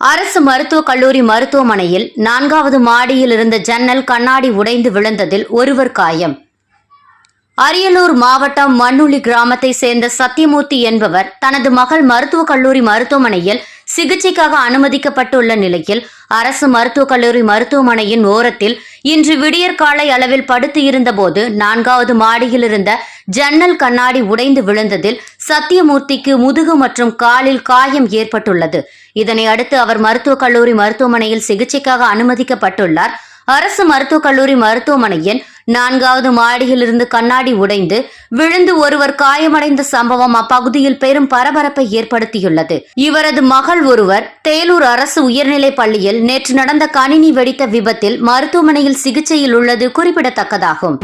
அரசு மருத்துவக் கல்லூரி மருத்துவமனையில் நான்காவது மாடியில் இருந்த ஜன்னல் கண்ணாடி உடைந்து விழுந்ததில் ஒருவர் காயம். அரியலூர் மாவட்டம் மண்ணுளி கிராமத்தை சேர்ந்த சத்தியமூர்த்தி என்பவர் தனது மகள் மருத்துவக் கல்லூரி மருத்துவமனையில் சிகிச்சைக்காக அனுமதிக்கப்பட்டுள்ள நிலையில் அரசு மருத்துவக் கல்லூரி மருத்துவமனையின் ஓரத்தில் இன்று விடியற்காலை அளவில் படுத்து இருந்தபோது நான்காவது மாடியில் இருந்த ஜன்னல் கண்ணாடி உடைந்து விழுந்ததில் சத்தியமூர்த்திக்கு முதுகு மற்றும் காலில் காயம் ஏற்பட்டுள்ளது. இதனை அடுத்து அவர் மருத்துவக் கல்லூரி மருத்துவமனையில் சிகிச்சைக்காக அனுமதிக்கப்பட்டுள்ளார். அரசு மருத்துவக் கல்லூரி மருத்துவமனையின் நான்காவது மாடியிலிருந்து கண்ணாடி உடைந்து விழுந்து ஒருவர் காயமடைந்த சம்பவம் அப்பகுதியில் பெரும் பரபரப்பை ஏற்படுத்தியுள்ளது. இவரது மகள் ஒருவர் தேலூர் அரசு உயர்நிலைப் பள்ளியில் நேற்று நடந்த கணினி வெடித்த விபத்தில் மருத்துவமனையில் சிகிச்சையில் உள்ளது குறிப்பிடத்தக்கதாகும்.